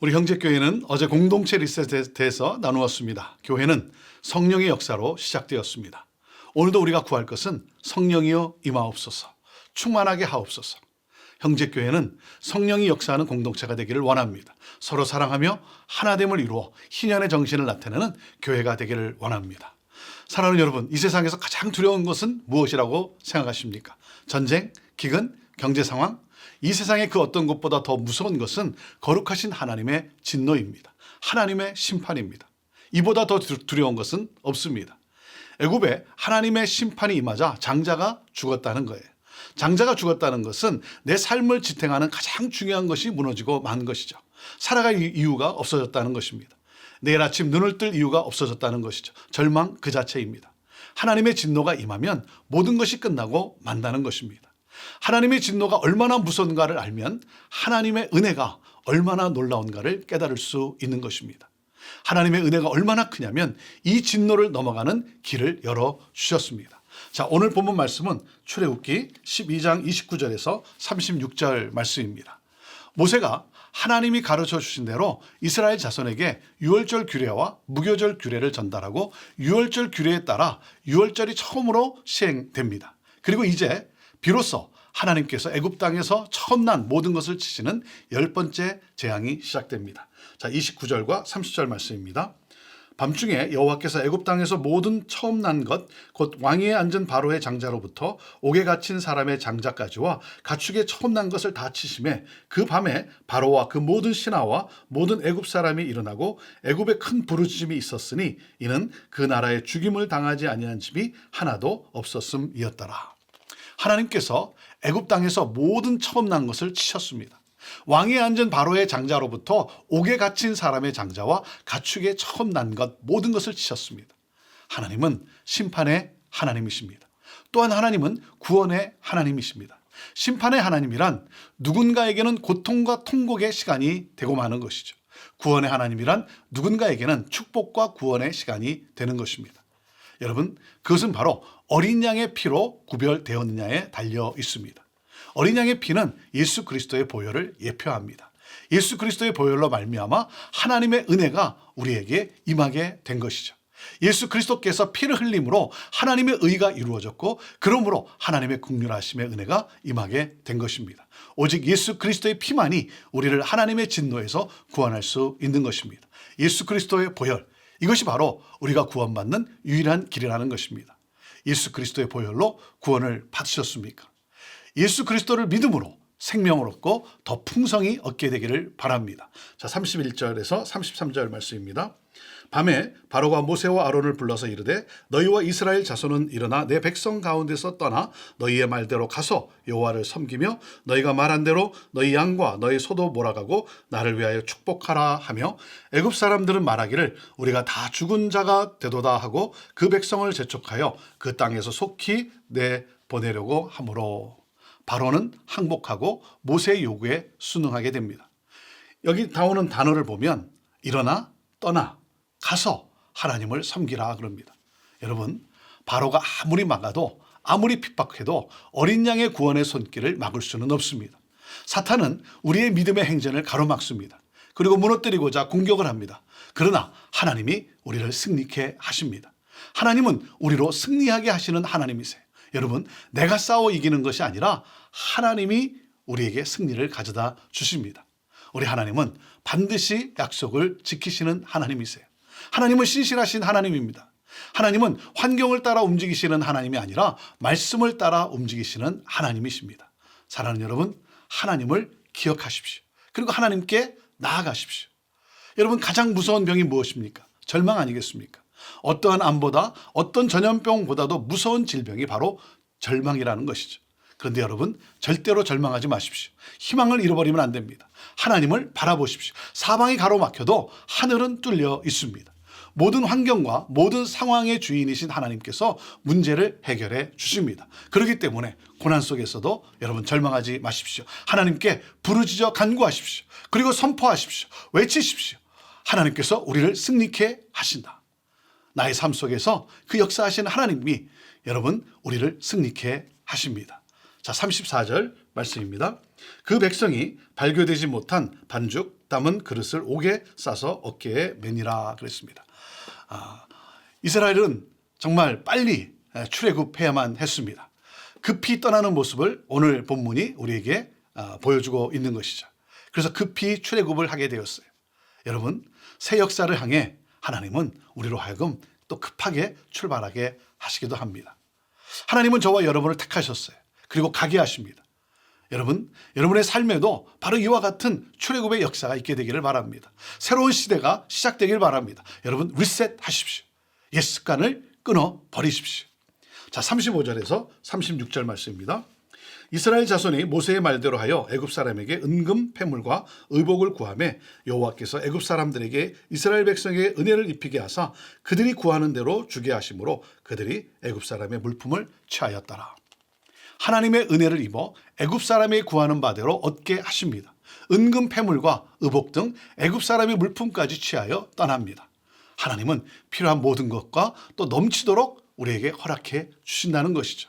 우리 형제교회는 어제 공동체 리셋에 대해서 나누었습니다. 교회는 성령의 역사로 시작되었습니다. 오늘도 우리가 구할 것은 성령이여 임하옵소서, 충만하게 하옵소서. 형제교회는 성령이 역사하는 공동체가 되기를 원합니다. 서로 사랑하며 하나됨을 이루어 희년의 정신을 나타내는 교회가 되기를 원합니다. 사랑하는 여러분, 이 세상에서 가장 두려운 것은 무엇이라고 생각하십니까? 전쟁, 기근, 경제 상황? 이 세상의 그 어떤 것보다 더 무서운 것은 거룩하신 하나님의 진노입니다. 하나님의 심판입니다. 이보다 더 두- 두려운 것은 없습니다. 애굽에 하나님의 심판이 임하자 장자가 죽었다는 거예요. 장자가 죽었다는 것은 내 삶을 지탱하는 가장 중요한 것이 무너지고 만 것이죠. 살아갈 이- 이유가 없어졌다는 것입니다. 내일 아침 눈을 뜰 이유가 없어졌다는 것이죠. 절망 그 자체입니다. 하나님의 진노가 임하면 모든 것이 끝나고 만다는 것입니다. 하나님의 진노가 얼마나 무서운가를 알면 하나님의 은혜가 얼마나 놀라운가를 깨달을 수 있는 것입니다. 하나님의 은혜가 얼마나 크냐면 이 진노를 넘어가는 길을 열어 주셨습니다. 자, 오늘 본문 말씀은 출애굽기 12장 29절에서 36절 말씀입니다. 모세가 하나님이 가르쳐 주신 대로 이스라엘 자손에게 유월절 규례와 무교절 규례를 전달하고 유월절 규례에 따라 유월절이 처음으로 시행됩니다. 그리고 이제 비로소 하나님께서 애굽 땅에서 처음 난 모든 것을 치시는 열 번째 재앙이 시작됩니다. 자, 29절과 30절 말씀입니다. 밤중에 여호와께서 애굽 땅에서 모든 처음 난 것 곧 왕위에 앉은 바로의 장자로부터 옥에 갇힌 사람의 장자까지와 가축의 처음 난 것을 다 치심에 그 밤에 바로와 그 모든 신하와 모든 애굽 사람이 일어나고 애굽에 큰 부르짖음이 있었으니 이는 그 나라에 죽임을 당하지 아니한 집이 하나도 없었음이었더라. 하나님께서 애굽 땅에서 모든 처음 난 것을 치셨습니다. 왕위에 앉은 바로의 장자로부터 옥에 갇힌 사람의 장자와 가축의 처음 난 것 모든 것을 치셨습니다. 하나님은 심판의 하나님이십니다. 또한 하나님은 구원의 하나님이십니다. 심판의 하나님이란 누군가에게는 고통과 통곡의 시간이 되고 마는 것이죠. 구원의 하나님이란 누군가에게는 축복과 구원의 시간이 되는 것입니다. 여러분, 그것은 바로 어린 양의 피로 구별되었느냐에 달려 있습니다. 어린 양의 피는 예수 그리스도의 보혈을 예표합니다. 예수 그리스도의 보혈로 말미암아 하나님의 은혜가 우리에게 임하게 된 것이죠. 예수 그리스도께서 피를 흘림으로 하나님의 의가 이루어졌고 그러므로 하나님의 국률하심의 은혜가 임하게 된 것입니다. 오직 예수 그리스도의 피만이 우리를 하나님의 진노에서 구원할 수 있는 것입니다. 예수 그리스도의 보혈 이것이 바로 우리가 구원받는 유일한 길이라는 것입니다. 예수 그리스도의 보혈로 구원을 받으셨습니까? 예수 그리스도를 믿음으로 생명을 얻고 더 풍성히 얻게 되기를 바랍니다. 자, 31절에서 33절 말씀입니다. 밤에 바로가 모세와 아론을 불러서 이르되 너희와 이스라엘 자손은 일어나 내 백성 가운데서 떠나 너희의 말대로 가서 여호와를 섬기며 너희가 말한 대로 너희 양과 너희 소도 몰아가고 나를 위하여 축복하라 하며 애굽 사람들은 말하기를 우리가 다 죽은 자가 되도다 하고 그 백성을 재촉하여 그 땅에서 속히 내 보내려고 하므로 바로는 항복하고 모세의 요구에 순응하게 됩니다. 여기 나오는 단어를 보면 일어나 떠나 가서 하나님을 섬기라 그럽니다. 여러분 바로가 아무리 막아도 아무리 핍박해도 어린 양의 구원의 손길을 막을 수는 없습니다. 사탄은 우리의 믿음의 행전을 가로막습니다. 그리고 무너뜨리고자 공격을 합니다. 그러나 하나님이 우리를 승리케 하십니다. 하나님은 우리로 승리하게 하시는 하나님이세요. 여러분, 내가 싸워 이기는 것이 아니라 하나님이 우리에게 승리를 가져다 주십니다. 우리 하나님은 반드시 약속을 지키시는 하나님이세요. 하나님은 신실하신 하나님입니다. 하나님은 환경을 따라 움직이시는 하나님이 아니라 말씀을 따라 움직이시는 하나님이십니다. 사랑하는 여러분, 하나님을 기억하십시오. 그리고 하나님께 나아가십시오. 여러분, 가장 무서운 병이 무엇입니까? 절망 아니겠습니까? 어떠한 암보다 어떤 전염병보다도 무서운 질병이 바로 절망이라는 것이죠. 그런데 여러분, 절대로 절망하지 마십시오. 희망을 잃어버리면 안 됩니다. 하나님을 바라보십시오. 사방이 가로막혀도 하늘은 뚫려 있습니다. 모든 환경과 모든 상황의 주인이신 하나님께서 문제를 해결해 주십니다. 그렇기 때문에 고난 속에서도 여러분 절망하지 마십시오. 하나님께 부르짖어 간구하십시오. 그리고 선포하십시오. 외치십시오. 하나님께서 우리를 승리케 하신다. 나의 삶 속에서 그 역사하신 하나님이 여러분 우리를 승리케 하십니다. 자, 34절 말씀입니다. 그 백성이 발교되지 못한 반죽 담은 그릇을 옥에 싸서 어깨에 매니라 그랬습니다. 아, 이스라엘은 정말 빨리 출애굽해야만 했습니다. 급히 떠나는 모습을 오늘 본문이 우리에게 아, 보여주고 있는 것이죠. 그래서 급히 출애굽을 하게 되었어요. 여러분, 새 역사를 향해 하나님은 우리로 하여금 또 급하게 출발하게 하시기도 합니다. 하나님은 저와 여러분을 택하셨어요. 그리고 가게 하십니다. 여러분, 여러분의 삶에도 바로 이와 같은 출애굽의 역사가 있게 되기를 바랍니다. 새로운 시대가 시작되길 바랍니다. 여러분, 리셋 하십시오. 옛 습관을 끊어 버리십시오. 자, 35절에서 36절 말씀입니다. 이스라엘 자손이 모세의 말대로 하여 애굽 사람에게 은금 패물과 의복을 구하매 여호와께서 애굽 사람들에게 이스라엘 백성에게 은혜를 입히게 하사 그들이 구하는 대로 주게 하심으로 그들이 애굽 사람의 물품을 취하였더라. 하나님의 은혜를 입어 애굽 사람이 구하는 바대로 얻게 하십니다. 은금 패물과 의복 등 애굽 사람의 물품까지 취하여 떠납니다. 하나님은 필요한 모든 것과 또 넘치도록 우리에게 허락해 주신다는 것이죠.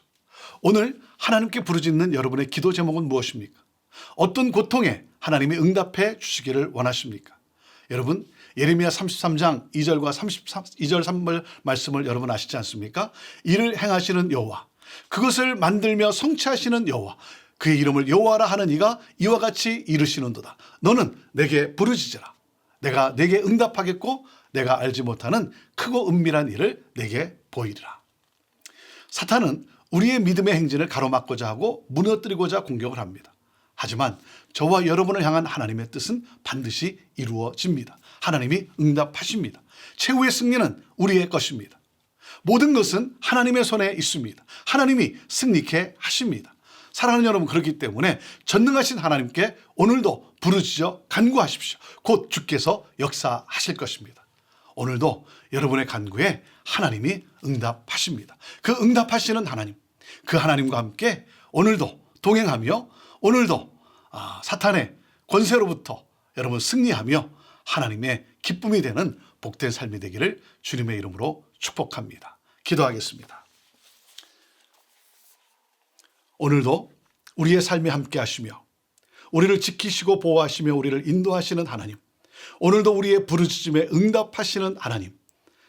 오늘 하나님께 부르짖는 여러분의 기도 제목은 무엇입니까? 어떤 고통에 하나님이 응답해 주시기를 원하십니까? 여러분, 예레미야 33장 2절과 32절 3절 말씀을 여러분 아시지 않습니까? 이를 행하시는 여호와, 그것을 만들며 성취하시는 여호와, 그의 이름을 여호와라 하는 이가 이와 같이 이르시는도다. 너는 내게 부르짖으라. 내가 내게 응답하겠고 내가 알지 못하는 크고 은밀한 일을 내게 보이리라. 사탄은 우리의 믿음의 행진을 가로막고자 하고 무너뜨리고자 공격을 합니다. 하지만 저와 여러분을 향한 하나님의 뜻은 반드시 이루어집니다. 하나님이 응답하십니다. 최후의 승리는 우리의 것입니다. 모든 것은 하나님의 손에 있습니다. 하나님이 승리케 하십니다. 사랑하는 여러분 그렇기 때문에 전능하신 하나님께 오늘도 부르짖어 간구하십시오. 곧 주께서 역사하실 것입니다. 오늘도 여러분의 간구에 하나님이 응답하십니다. 그 응답하시는 하나님, 그 하나님과 함께 오늘도 동행하며 오늘도 아, 사탄의 권세로부터 여러분 승리하며 하나님의 기쁨이 되는 복된 삶이 되기를 주님의 이름으로 축복합니다. 기도하겠습니다. 오늘도 우리의 삶에 함께 하시며 우리를 지키시고 보호하시며 우리를 인도하시는 하나님. 오늘도 우리의 부르짖음에 응답하시는 하나님.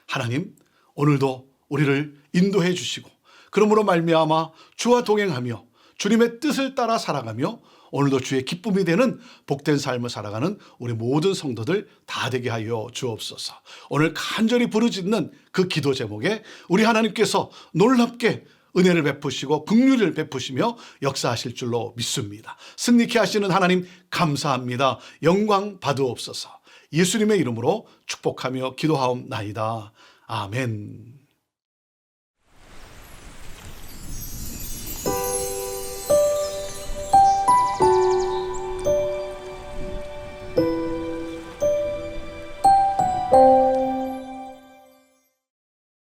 하나님, 오늘도 우리를 인도해 주시고 그러므로 말미암아 주와 동행하며 주님의 뜻을 따라 살아가며 오늘도 주의 기쁨이 되는 복된 삶을 살아가는 우리 모든 성도들 다 되게 하여 주옵소서. 오늘 간절히 부르짖는 그 기도 제목에 우리 하나님께서 놀랍게 은혜를 베푸시고 긍휼을 베푸시며 역사하실 줄로 믿습니다. 승리케 하시는 하나님 감사합니다. 영광 받으옵소서. 예수님의 이름으로 축복하며 기도하옵나이다. 아멘. Bye.